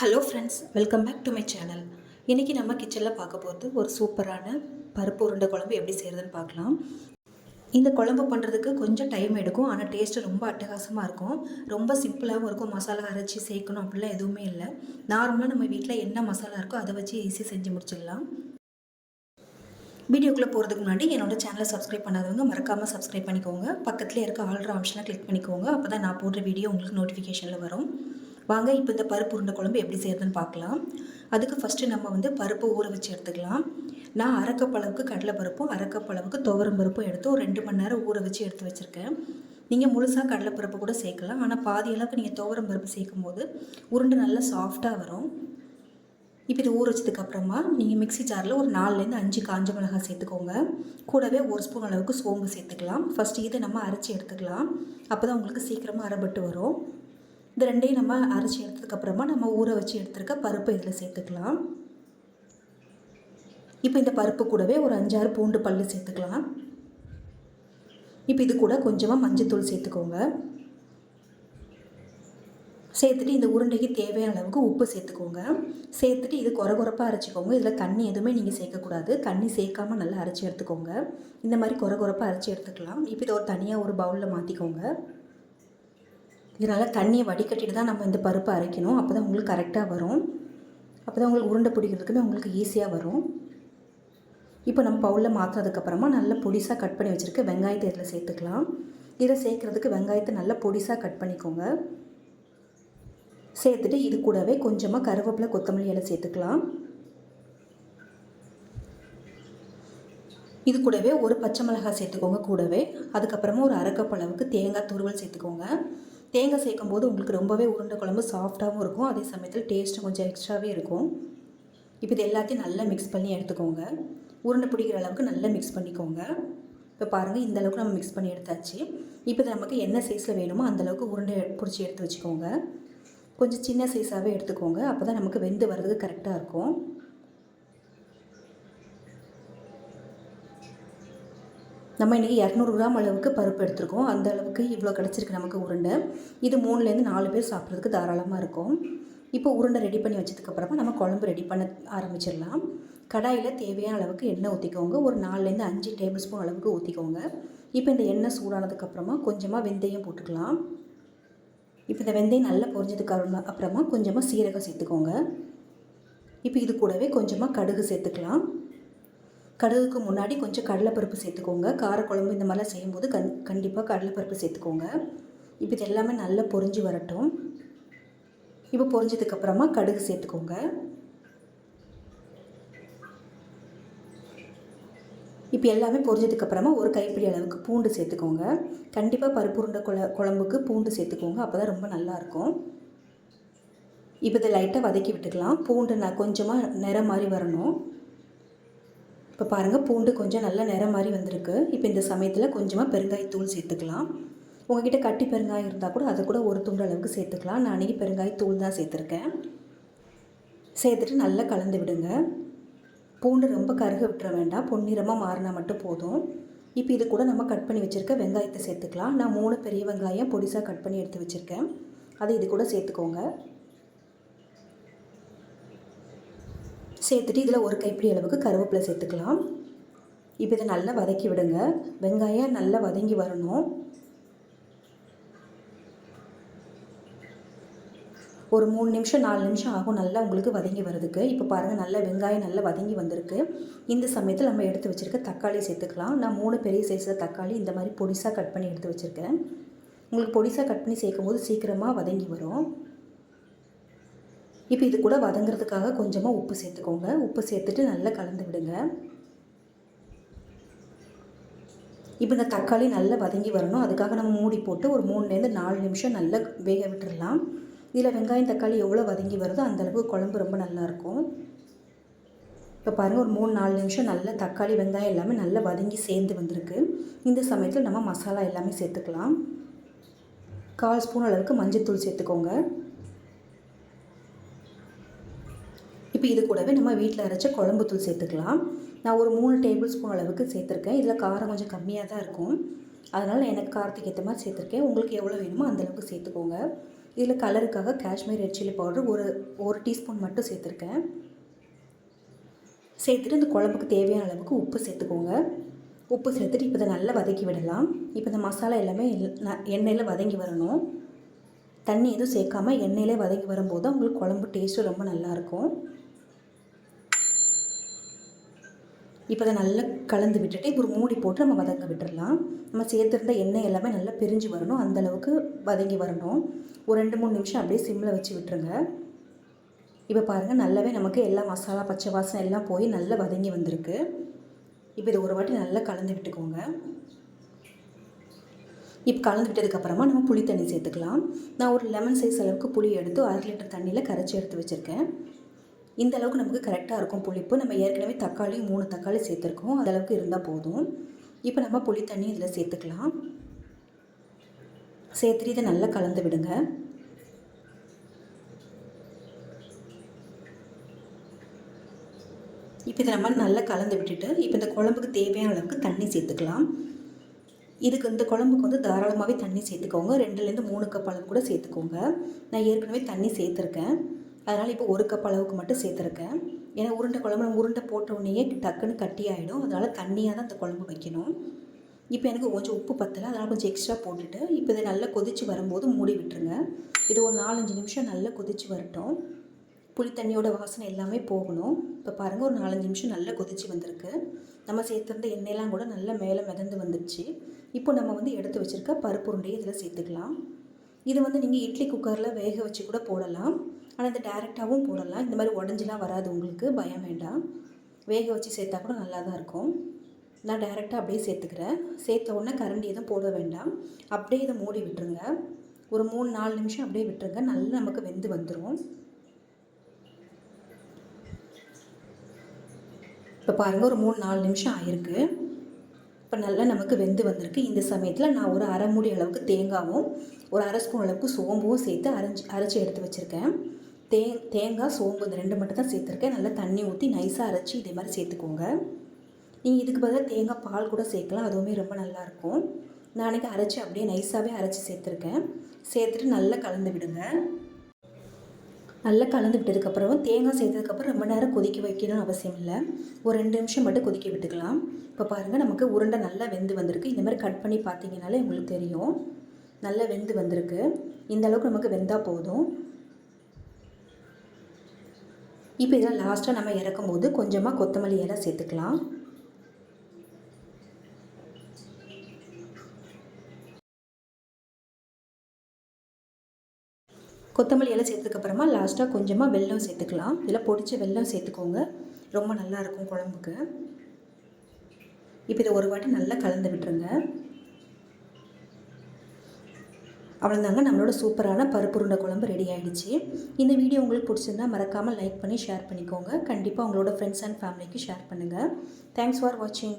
Hello friends welcome back to my channel இன்றைக்கி நம்ம கிச்சனில் பார்க்க போகிறது ஒரு சூப்பரான பருப்பு உருண்டை குழம்பு எப்படி செய்கிறதுன்னு பார்க்கலாம். இந்த குழம்பு பண்ணுறதுக்கு கொஞ்சம் டைம் எடுக்கும் ஆனால் டேஸ்ட்டு ரொம்ப அட்டகாசமாக இருக்கும். ரொம்ப சிம்பிளாகவும் இருக்கும். மசாலா அரைச்சி சேர்க்கணும் அப்படிலாம் எதுவுமே இல்லை. நார்மலாக நம்ம வீட்டில் என்ன மசாலா இருக்கோ அதை வச்சு ஈஸியாக செஞ்சு முடிச்சிடலாம். வீடியோக்குள்ளே போகிறதுக்கு முன்னாடி என்னோட சேனலை சப்ஸ்கிரைப் பண்ணாதவங்க மறக்காமல் சப்ஸ்கிரைப் பண்ணிக்கோங்க. பக்கத்தில் இருக்க ஆல்ரா ஆப்ஷனை கிளிக் பண்ணிக்கோங்க. அப்போ தான் நான் போடுற வீடியோ உங்களுக்கு நோட்டிஃபிகேஷனில் வரும். வாங்க இப்போ இந்த பருப்பு உருண்டை குழம்பு எப்படி செய்யறதுன்னு பார்க்கலாம். அதுக்கு ஃபஸ்ட்டு நம்ம வந்து பருப்பு ஊற வச்சு எடுத்துக்கலாம். நான் அரைக்கப் கடலை கடலைப்பருப்பும் அரைக்கப்பளவுக்கு துவரம் பருப்பும் எடுத்து ஒரு ரெண்டு மணி நேரம் ஊற வச்சு எடுத்து வச்சுருக்கேன். நீங்கள் முழுசாக கடலைப்பருப்பு கூட சேர்க்கலாம். ஆனால் பாதி அளவுக்கு நீங்கள் துவரம் பருப்பு சேர்க்கும் போது உருண்டை நல்லா சாஃப்டாக வரும். இப்போ இது ஊற வச்சதுக்கப்புறமா நீங்கள் மிக்ஸி ஜாரில் ஒரு நாலுலேருந்து அஞ்சு காஞ்ச மிளகாய் சேர்த்துக்கோங்க. கூடவே ஒரு ஸ்பூன் அளவுக்கு சோம்பு சேர்த்துக்கலாம். ஃபஸ்ட்டு இதை நம்ம அரைச்சி எடுத்துக்கலாம். அப்போ தான் உங்களுக்கு சீக்கிரமாக அரைப்பட்டு வரும். இந்த ரெண்டையும் நம்ம அரைச்சி எடுத்ததுக்கப்புறமா நம்ம ஊற வச்சு எடுத்துருக்க பருப்பு இதில் சேர்த்துக்கலாம். இப்போ இந்த பருப்பு கூடவே ஒரு அஞ்சாறு பூண்டு பல்லு சேர்த்துக்கலாம். இப்போ இது கூட கொஞ்சமாக மஞ்சத்தூள் சேர்த்துக்கோங்க. சேர்த்துட்டு இந்த உருண்டைக்கு தேவையான அளவுக்கு உப்பு சேர்த்துக்கோங்க. சேர்த்துட்டு இது குறை குறைப்பாக அரைச்சிக்கோங்க. இதில் தண்ணி எதுவுமே நீங்கள் சேர்க்கக்கூடாது. தண்ணி சேர்க்காமல் நல்லா அரைச்சி எடுத்துக்கோங்க. இந்த மாதிரி குறை குறைப்பாக அரைச்சி எடுத்துக்கலாம். இப்போ இதை ஒரு தனியாக ஒரு பவுலில் மாற்றிக்கோங்க இதனால் தண்ணியை வடிகட்டிட்டு தான் நம்ம இந்த பருப்பை அரைக்கணும். அப்போ தான் உங்களுக்கு கரெக்டாக வரும். அப்போ தான் உங்களுக்கு உருண்டை பிடிக்கிறதுக்குமே உங்களுக்கு ஈஸியாக வரும். இப்போ நம்ம பவுலில் மாற்றினதுக்கப்புறமா நல்லா பொடிசாக கட் பண்ணி வச்சுருக்க வெங்காயத்தை இதில் சேர்த்துக்கலாம். இதை சேர்க்குறதுக்கு வெங்காயத்தை நல்லா பொடிசாக கட் பண்ணிக்கோங்க. சேர்த்துட்டு இது கூடவே கொஞ்சமாக கருவேப்பிலை கொத்தமல்லி இலை சேர்த்துக்கலாம். இது கூடவே ஒரு பச்சை மிளகாய் சேர்த்துக்கோங்க கூடவே. அதுக்கப்புறமா ஒரு அரைக்கப் அளவுக்கு தேங்காய் துருவல் சேர்த்துக்கோங்க. தேங்காய் சேர்க்கும் போது உங்களுக்கு ரொம்பவே உருண்டை குழம்பு சாஃப்டாகவும் இருக்கும். அதே சமயத்தில் டேஸ்ட்டும் கொஞ்சம் எக்ஸ்ட்ராவே இருக்கும். இப்போ இது எல்லாத்தையும் நல்லா மிக்ஸ் பண்ணி எடுத்துக்கோங்க. உருண்டை பிடிக்கிற அளவுக்கு நல்லா மிக்ஸ் பண்ணிக்கோங்க. இப்போ பாருங்கள் இந்த அளவுக்கு நம்ம மிக்ஸ் பண்ணி எடுத்தாச்சு. இப்போ இது நமக்கு என்ன சைஸில் வேணுமோ அந்தளவுக்கு உருண்டை பிடிச்சி எடுத்து வச்சுக்கோங்க. கொஞ்சம் சின்ன சைஸாகவே எடுத்துக்கோங்க. அப்போ தான் நமக்கு வெந்து வர்றதுக்கு கரெக்டாக இருக்கும். நம்ம இன்றைக்கி இரநூறு கிராம் அளவுக்கு பருப்பு எடுத்துருக்கோம். அந்த அளவுக்கு இவ்வளோ கிடச்சிருக்கு நமக்கு உருண்டை. இது மூணுலேருந்து நாலு பேர் சாப்பிட்றதுக்கு தாராளமாக இருக்கும். இப்போ உருண்டை ரெடி பண்ணி வச்சதுக்கப்புறமா நம்ம குழம்பு ரெடி பண்ண ஆரம்பிச்சிடலாம். கடாயில் தேவையான அளவுக்கு எண்ணெய் ஊற்றிக்கோங்க ஒரு நாலுலேருந்து அஞ்சு டேபிள் ஸ்பூன் அளவுக்கு ஊற்றிக்கோங்க இப்போ இந்த எண்ணெய் சூடானதுக்கப்புறமா கொஞ்சமாக வெந்தயம் போட்டுக்கலாம். இப்போ இந்த வெந்தயம் நல்லா பொரிஞ்சதுக்கு அப்புறமா கொஞ்சமாக சீரகம் சேர்த்துக்கோங்க. இப்போ இது கூடவே கொஞ்சமாக கடுகு சேர்த்துக்கலாம். கடுகுக்கு முன்னாடி கொஞ்சம் கடலைப்பருப்பு சேர்த்துக்கோங்க. காரக்குழம்பு இந்த மாதிரிலாம் செய்யும்போது கண் கண்டிப்பாக கடலைப்பருப்பு சேர்த்துக்கோங்க. இப்போ இது எல்லாமே நல்லா பொரிஞ்சு வரட்டும். இப்போ பொறிஞ்சதுக்கப்புறமா கடுகு சேர்த்துக்கோங்க. இப்போ எல்லாமே பொரிஞ்சதுக்கப்புறமா ஒரு கைப்பிடி அளவுக்கு பூண்டு சேர்த்துக்கோங்க. கண்டிப்பாக பருப்பு உருண்டை குழ குழம்புக்கு பூண்டு சேர்த்துக்கோங்க. அப்போ தான் ரொம்ப நல்லாயிருக்கும். இப்போ இதை லைட்டாக வதக்கி விட்டுக்கலாம். பூண்டு நான் கொஞ்சமாக நிறம் மாதிரி வரணும். இப்போ பாருங்கள் பூண்டு கொஞ்சம் நல்லா நிறம் மாதிரி வந்திருக்கு. இப்போ இந்த சமயத்தில் கொஞ்சமாக பெருங்காயத்தூள் சேர்த்துக்கலாம். உங்ககிட்ட கட்டி பெருங்காயம் இருந்தால் கூட அதை கூட ஒரு துண்டு அளவுக்கு சேர்த்துக்கலாம். நான் அன்றைக்கி பெருங்காயத்தூள் தான் சேர்த்துருக்கேன். சேர்த்துட்டு நல்லா கலந்து விடுங்க. பூண்டு ரொம்ப கருக விட்டுற வேண்டாம். பொன்னிறமாக மாறினா மட்டும் போதும். இப்போ இது கூட நம்ம கட் பண்ணி வச்சுருக்க வெங்காயத்தை சேர்த்துக்கலாம். நான் மூணு பெரிய வெங்காயம் பொடிசாக கட் பண்ணி எடுத்து வச்சுருக்கேன். அதை இது கூட சேர்த்துக்கோங்க. சேர்த்துட்டு இதில் ஒரு கைப்பிடி அளவுக்கு கருவேப்பிலை சேர்த்துக்கலாம். இப்போ இதை நல்லா வதக்கி விடுங்க. வெங்காயம் நல்லா வதங்கி வரணும். ஒரு மூணு நிமிஷம் நாலு நிமிஷம் ஆகும் நல்லா உங்களுக்கு வதங்கி வரதுக்கு இப்போ பாருங்கள் நல்லா வெங்காயம் நல்லா வதங்கி வந்திருக்கு. இந்த சமயத்தில் நம்ம எடுத்து வச்சுருக்க தக்காளி சேர்த்துக்கலாம். நான் மூணு பெரிய சைஸில் தக்காளி இந்த மாதிரி பொடிசாக கட் பண்ணி எடுத்து வச்சுருக்கேன். உங்களுக்கு பொடிசாக கட் பண்ணி சேர்க்கும் போது சீக்கிரமாக வதங்கி வரும். இப்போ இது கூட வதங்குறதுக்காக கொஞ்சமாக உப்பு சேர்த்துக்கோங்க. உப்பு சேர்த்துட்டு நல்லா கலந்து விடுங்க. இப்போ இந்த தக்காளி நல்லா வதங்கி வரணும். அதுக்காக நம்ம மூடி போட்டு ஒரு மூணுலேருந்து நாலு நிமிஷம் நல்லா வேக விட்டுடலாம் இதில் வெங்காயம் தக்காளி எவ்வளோ வதங்கி வருதோ அந்தளவுக்கு குழம்பு ரொம்ப நல்லாயிருக்கும் இப்போ பாருங்கள் ஒரு மூணு நாலு நிமிஷம் நல்லா தக்காளி வெங்காயம் எல்லாமே நல்லா வதங்கி சேர்ந்து வந்திருக்கு. இந்த சமயத்தில் நம்ம மசாலா எல்லாமே சேர்த்துக்கலாம். கால் ஸ்பூன் அளவுக்கு மஞ்சள் தூள் சேர்த்துக்கோங்க. இப்போ இது கூடவே நம்ம வீட்டில் அரைச்ச குழம்பு தூள் சேர்த்துக்கலாம். நான் ஒரு மூணு டேபிள் ஸ்பூன் அளவுக்கு சேர்த்துருக்கேன். இதில் காரம் கொஞ்சம் கம்மியாக தான் இருக்கும். அதனால் எனக்கு காரத்துக்கு ஏற்ற மாதிரி சேர்த்துருக்கேன். உங்களுக்கு எவ்வளோ வேணுமோ அந்தளவுக்கு சேர்த்துக்கோங்க. இதில் கலருக்காக காஷ்மீர் ரெட் சில்லி பவுடர் ஒரு ஒரு டீஸ்பூன் மட்டும் சேர்த்துருக்கேன். சேர்த்துட்டு இந்த குழம்புக்கு தேவையான அளவுக்கு உப்பு சேர்த்துக்கோங்க. உப்பு சேர்த்துட்டு இப்போ இதை நல்லா வதக்கி விடலாம். இப்போ இந்த மசாலா எல்லாமே எண்ணெயில் வதங்கி வரணும். தண்ணி எதுவும் சேர்க்காம எண்ணெயிலே வதங்கி வரும்போது தான் உங்களுக்கு குழம்பு டேஸ்ட்டும் ரொம்ப நல்லாயிருக்கும் இப்போ அதை நல்லா கலந்து விட்டுட்டு இப்போ ஒரு மூடி போட்டு நம்ம வதங்க விட்டுறலாம். நம்ம சேர்த்துருந்த எண்ணெய் எல்லாமே நல்லா பிரிஞ்சு வரணும். அந்தளவுக்கு வதங்கி வரணும். ஒரு ரெண்டு மூணு நிமிஷம் அப்படியே சிம்மில் வச்சு விட்டுருங்க. இப்போ பாருங்கள் நல்லாவே நமக்கு எல்லா மசாலா பச்சை வாசனை எல்லாம் போய் நல்லா வதங்கி வந்திருக்கு. இப்போ இதை ஒரு வாட்டி நல்லா கலந்து விட்டுக்கோங்க. இப்போ கலந்து விட்டதுக்கப்புறமா நம்ம புளி தண்ணி சேர்த்துக்கலாம். நான் ஒரு லெமன் சைஸ் அளவுக்கு புளி எடுத்து அரை லிட்டர் தண்ணியில் கரைச்சி எடுத்து வச்சுருக்கேன். இந்த அளவுக்கு நமக்கு கரெக்டாக இருக்கும் புளிப்பு நம்ம ஏற்கனவே தக்காளி மூணு தக்காளி சேர்த்துருக்கோம். அந்த அளவுக்கு இருந்தால் போதும். இப்போ நம்ம புளி தண்ணி இதில் சேர்த்துக்கலாம். சேர்த்துட்டு இதை நல்லா கலந்து விடுங்க. இப்போ இதை நம்ம நல்லா கலந்து விட்டுட்டு இப்போ இந்த குழம்புக்கு தேவையான அளவுக்கு தண்ணி சேர்த்துக்கலாம். இதுக்கு இந்த குழம்புக்கு வந்து தாராளமாகவே தண்ணி சேர்த்துக்கோங்க. ரெண்டுலேருந்து மூணு கப் அளவு கூட சேர்த்துக்கோங்க. நான் ஏற்கனவே தண்ணி சேர்த்துருக்கேன். அதனால் இப்போ ஒரு கப் அளவுக்கு மட்டும் சேர்த்துருக்கேன். ஏன்னா உருண்டை குழம்பு நம்ம உருண்டை போட்ட உடனேயே டக்குன்னு கட்டி ஆகிடும் அதனால் தண்ணியாக தான் அந்த குழம்பு வைக்கணும். இப்போ எனக்கு கொஞ்சம் உப்பு பத்தலை. அதனால் கொஞ்சம் எக்ஸ்ட்ரா போட்டுட்டு இப்போ இதை நல்லா கொதித்து வரும்போது மூடி விட்டுருங்க. இது ஒரு நாலஞ்சு நிமிஷம் நல்லா கொதித்து வரட்டும். புளி தண்ணியோட வாசனை எல்லாமே போகணும். இப்போ பாருங்கள் ஒரு நாலஞ்சு நிமிஷம் நல்லா கொதிச்சு வந்திருக்கு. நம்ம சேர்த்துருந்த எண்ணெயெல்லாம் கூட நல்லா மேலே மிதந்து வந்துடுச்சு இப்போ நம்ம வந்து எடுத்து வச்சுருக்க பருப்பு உருண்டையை இதில் சேர்த்துக்கலாம். இது வந்து நீங்கள் இட்லி குக்கரில் வேக வச்சு கூட போடலாம். ஆனால் இந்த டேரெக்டாகவும் போடலாம். இந்த மாதிரி உடஞ்சிலாம் வராது உங்களுக்கு. பயம் வேண்டாம். வேக வச்சு சேர்த்தா கூட நல்லா தான் இருக்கும். நான் டேரெக்டாக அப்படியே சேர்த்துக்கிறேன். சேர்த்த உடனே கரண்டி எதுவும் போட வேண்டாம். அப்படியே இதை மூடி விட்டுருங்க. ஒரு மூணு நாலு நிமிஷம் அப்படியே விட்டுருங்க. நல்லா நமக்கு வெந்து வந்துடும் இப்போ பாருங்கள் ஒரு மூணு நாலு நிமிஷம் ஆயிருக்கு. இப்போ நல்லா நமக்கு வெந்து வந்திருக்கு. இந்த சமயத்தில் நான் ஒரு அரை மூடி அளவுக்கு தேங்காவும் ஒரு அரை ஸ்பூன் அளவுக்கு சோம்பும் சேர்த்து அரைஞ்சி அரைச்சி எடுத்து வச்சுருக்கேன். தே தேங்காய் சோம்பு இந்த ரெண்டு மட்டும் தான் சேர்த்துருக்கேன். நல்லா தண்ணி ஊற்றி நைஸாக அரைச்சி இதே மாதிரி சேர்த்துக்கோங்க. நீங்கள் இதுக்கு பதிலாக தேங்காய் பால் கூட சேர்க்கலாம். அதுவுமே ரொம்ப நல்லாயிருக்கும் நான் அன்றைக்கி அரைச்சி அப்படியே நைஸாகவே அரைச்சி சேர்த்துருக்கேன். சேர்த்துட்டு நல்லா கலந்து விடுங்க. நல்லா கலந்து விட்டதுக்கப்புறம் தேங்காய் சேர்த்ததுக்கப்புறம் ரொம்ப நேரம் கொதிக்க வைக்கணும்னு அவசியம் இல்லை. ஒரு ரெண்டு நிமிஷம் மட்டும் கொதிக்க விட்டுக்கலாம். இப்போ பாருங்கள் நமக்கு உருண்டை நல்லா வெந்து வந்திருக்கு. இந்த மாதிரி கட் பண்ணி பார்த்தீங்கனாலே உங்களுக்கு தெரியும். நல்லா வெந்து வந்திருக்கு. இந்த அளவுக்கு நமக்கு வெந்தால் போதும். இப்போ இதெல்லாம் லாஸ்ட்டாக நம்ம இறக்கும்போது கொஞ்சமாக கொத்தமல்லி இலை சேர்த்துக்கலாம். கொத்தமல்லி இலை சேர்த்ததுக்கப்புறமா லாஸ்ட்டாக கொஞ்சமாக வெல்லம் சேர்த்துக்கலாம். இதில் பொடிச்ச வெல்லம் சேர்த்துக்கோங்க. ரொம்ப நல்லா இருக்கும் குழம்புக்கு. இப்போ இதை ஒரு வாட்டி நல்லா கலந்து விட்டுருங்க. அவ்வளோதாங்க நம்மளோட சூப்பரான பருப்பு உருண்டை குழம்பு ரெடி ஆகிடுச்சு இந்த வீடியோ உங்களுக்கு பிடிச்சிருந்தா மறக்காமல் லைக் பண்ணி ஷேர் பண்ணிக்கோங்க. கண்டிப்பாக உங்களோட ஃப்ரெண்ட்ஸ் அண்ட் ஃபேமிலிக்கு ஷேர் பண்ணுங்கள் தேங்க்ஸ் ஃபார் வாட்சிங்